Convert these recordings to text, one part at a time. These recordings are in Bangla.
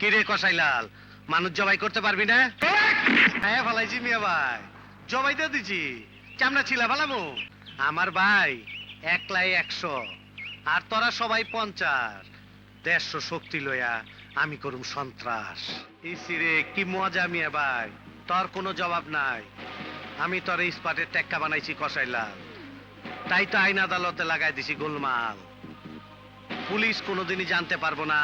কিরে কসাইলাল মানুষ জবাই করতে পারবি না? হ্যাঁ ফালাইছি মিয়া ভাই। জবাই দিয়ে দিছি। চামড়া ছিলা ফালামু আমার ভাই, একলাই একশো। আর তোরা সবাই পঞ্চাশ। দেড়শো শক্তি লইয়া আমি করুম সন্ত্রাস। ইসিরে কি মজা মিয়া ভাই। তোর কোনো জবাব নাই। আমি তোর ইস্পাটের টেক্কা বানাইছি কসাইলাল তাই তো আইন আদালতে লাগাই দিছি গোলমাল। পুলিশ কোনোদিনই জানতে পারব না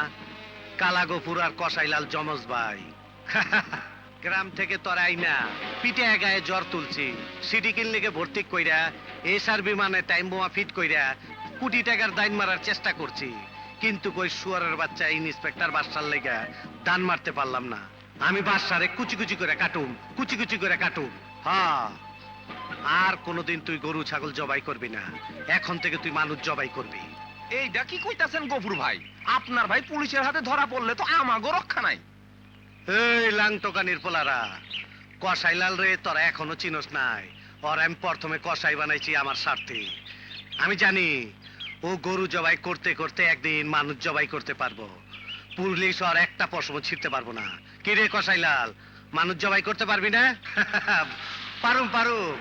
কালাগোপুর আর কসাইলাল জমজ ভাই। গ্রাম থেকে তোর আইনা, পিঠে গায়ে জ্বর তুলছি। সিটি ক্লিনিকে ভর্তি কইরা, এসআর বিমানে টাইম বোমা ফিট কইরা কোটি টাকার দাইন মারার চেষ্টা করছি। কিন্তু কই শুয়ারের বাচ্চা ইন্সপেক্টর বাসার লেগে দান মারতে পারলাম না। আমি বাসারে কুচি কুচি করে কাটুম, কুচি কুচি করে কাটুম। হ্যাঁ আর কোনোদিন তুই গরু ছাগল জবাই করবি না। এখন থেকে তুই মানুষ জবাই করবি। এইটা কি কইতাছেন গফুর ভাই? আপনার ভাই পুলিশের হাতে ধরা পড়লে তো আমাগো রক্ষা নাই। এই লাংটোকানির পোলারা কসাইলাল রে তোরা এখনও চিনস নাই। ওর আমি প্রথমে কসাই বানাইছি আমার স্বার্থে। আমি জানি ও গরু জবাই করতে করতে একদিন মানুষ জবাই করতে পারব। পুলিশ আর একটা পশম ছিঁড়তে পারব না। কি রে কসাইলাল মানুষ জবাই করতে পারবি না? পারুম পারুম।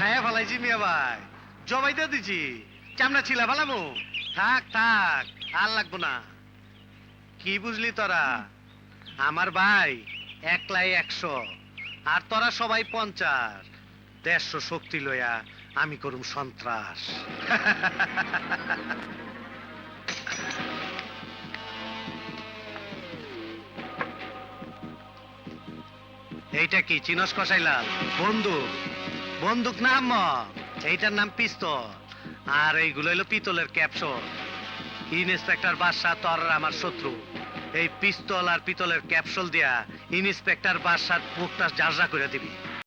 হ্যাঁ ফালাইছি মিয়া ভাই। জবাই দিয়ে দিছি। চামড়া ছিলা ফালামু থাক থাক, আর লাগবো না। কি বুঝলি তোরা? আমার ভাই একলাই একশো, আর তোরা সবাই পঞ্চাশ। দেড়শো শক্তি লইয়া আমি করুম সন্ত্রাস। এইটা কি, চিনস কসাইলাল? বন্দুক না নাম এইটার নাম পিস্তল। আর এইগুলো হলো পিতলের ক্যাপসুল ইন্সপেক্টর বাদশাহ তোর আমার শত্রু। এই পিস্তল আর পিতলের ক্যাপসুল দিয়া ইন্সপেক্টর বাদশার মুখটা জারজা করে দিবি।